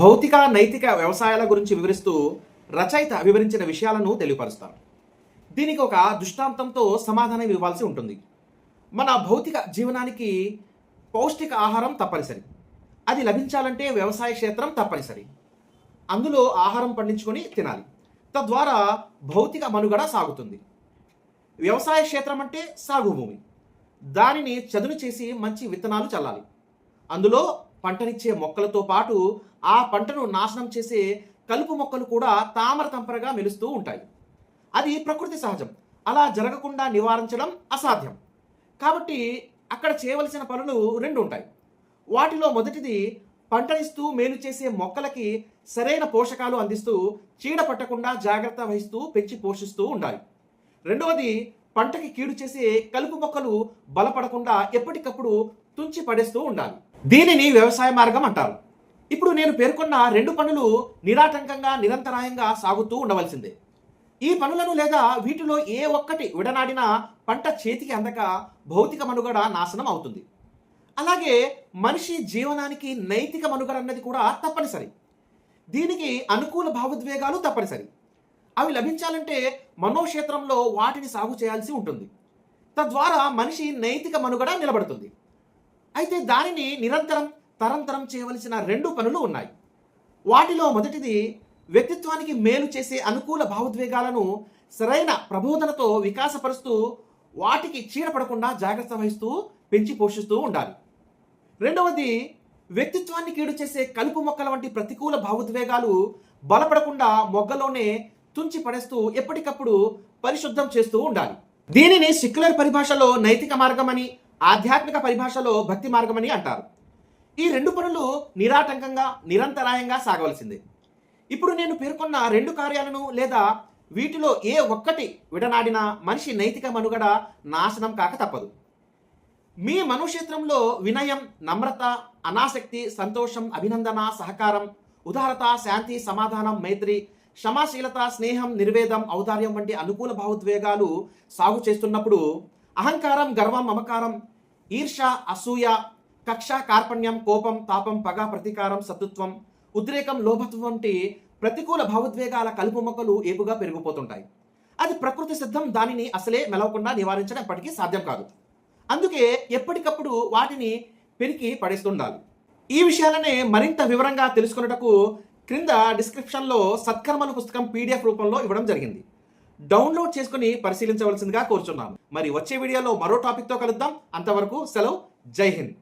భౌతిక నైతిక వ్యవసాయాల గురించి వివరిస్తూ రచయిత వివరించిన విషయాలను తెలియపరుస్తారు దీనికి ఒక దృష్టాంతంతో సమాధానం ఇవ్వాల్సి ఉంటుంది. మన భౌతిక జీవనానికి పౌష్టిక ఆహారం తప్పనిసరి. అది లభించాలంటే వ్యవసాయ క్షేత్రం తప్పనిసరి. అందులో ఆహారం పండించుకొని తినాలి. తద్వారా భౌతిక మనుగడ సాగుతుంది. వ్యవసాయ క్షేత్రం అంటే సాగు భూమి దానిని చదును చేసి మంచి విత్తనాలు చల్లాలి. అందులో పంటనిచ్చే మొక్కలతో పాటు ఆ పంటను నాశనం చేసే కలుపు మొక్కలు కూడా తామర తంపరగా మెలుస్తూ ఉంటాయి. అది ప్రకృతి సహజం. అలా జరగకుండా నివారించడం అసాధ్యం. కాబట్టి అక్కడ చేయవలసిన పనులు రెండు ఉంటాయి. వాటిలో మొదటిది పంటనిస్తూ మేలు చేసే మొక్కలకి సరైన పోషకాలు అందిస్తూ చీడ పట్టకుండా జాగ్రత్త వహిస్తూ పెంచి పోషిస్తూ ఉండాలి. రెండవది పంటకి కీడు చేసే కలుపు మొక్కలు బలపడకుండా ఎప్పటికప్పుడు తుంచి పడేస్తూ ఉండాలి. దీనిని వ్యవసాయ మార్గం అంటారు. ఇప్పుడు నేను పేర్కొన్న రెండు పనులు నిరాటంకంగా నిరంతరాయంగా సాగుతూ ఉండవలసిందే. ఈ పనులను లేదా వీటిలో ఏ ఒక్కటి విడనాడినా పంట చేతికి అందక భౌతిక మనుగడ నాశనం అవుతుంది. అలాగే మనిషి జీవనానికి నైతిక మనుగడ అన్నది కూడా తప్పనిసరి. దీనికి అనుకూల భావోద్వేగాలు తప్పనిసరి. అవి లభించాలంటే మనోక్షేత్రంలో వాటిని సాగు చేయాల్సి ఉంటుంది. తద్వారా మనిషి నైతిక మనుగడ నిలబడుతుంది. అయితే దానిని నిరంతరం తరంతరం చేయవలసిన రెండు పనులు ఉన్నాయి. వాటిలో మొదటిది వ్యక్తిత్వానికి మేలు చేసే అనుకూల భావోద్వేగాలను సరైన ప్రబోధనతో వికాసపరుస్తూ వాటికి చీడపడకుండా జాగ్రత్త వహిస్తూ పెంచి పోషిస్తూ ఉండాలి. రెండవది వ్యక్తిత్వాన్ని కీడు చేసే కలుపు మొక్కల వంటి ప్రతికూల భావోద్వేగాలు బలపడకుండా మొగ్గలోనే తుంచి పడేస్తూ ఎప్పటికప్పుడు పరిశుద్ధం చేస్తూ ఉండాలి. దీనిని సెక్యులర్ పరిభాషలో నైతిక మార్గమని ఆధ్యాత్మిక పరిభాషలో భక్తి మార్గమని అంటారు. ఈ రెండు పనులు నిరాటంకంగా నిరంతరాయంగా సాగవలసిందే. ఇప్పుడు నేను పేర్కొన్న రెండు కార్యాలను లేదా వీటిలో ఏ ఒక్కటి విడనాడినా మనిషి నైతిక మనుగడ నాశనం కాక తప్పదు. మీ మనుక్షేత్రంలో వినయం నమ్రత అనాసక్తి సంతోషం అభినందన సహకారం ఉదారత శాంతి సమాధానం మైత్రి క్షమాశీలత స్నేహం నిర్వేదం ఔదార్యం వంటి అనుకూల భావోద్వేగాలు సాగు చేస్తున్నప్పుడు అహంకారం గర్వం మమకారం ఈర్ష అసూయ కక్ష కార్పణ్యం కోపం తాపం పగ ప్రతీకారం సతుత్వం ఉద్రేకం లోభత్వం వంటి ప్రతికూల భావోద్వేగాల కలుపు మొక్కలు ఏపుగా పెరిగిపోతుంటాయి. అది ప్రకృతి సిద్ధం దానిని అసలే మెలవకుండా నివారించడం ఎప్పటికీ సాధ్యం కాదు. అందుకే ఎప్పటికప్పుడు వాటిని పెరికి పడేస్తుండాలి. ఈ విషయాలనే మరింత వివరంగా తెలుసుకున్నటకు క్రింద డిస్క్రిప్షన్లో సత్కర్మల పుస్తకం పీడిఎఫ్ రూపంలో ఇవ్వడం జరిగింది. డౌన్లోడ్ చేసుకుని పరిశీలించవలసిందిగా కోరుచున్నాను. మరి వచ్చే వీడియోలో మరో టాపిక్తో కలుద్దాం. అంతవరకు సెలవు. జై హింద్.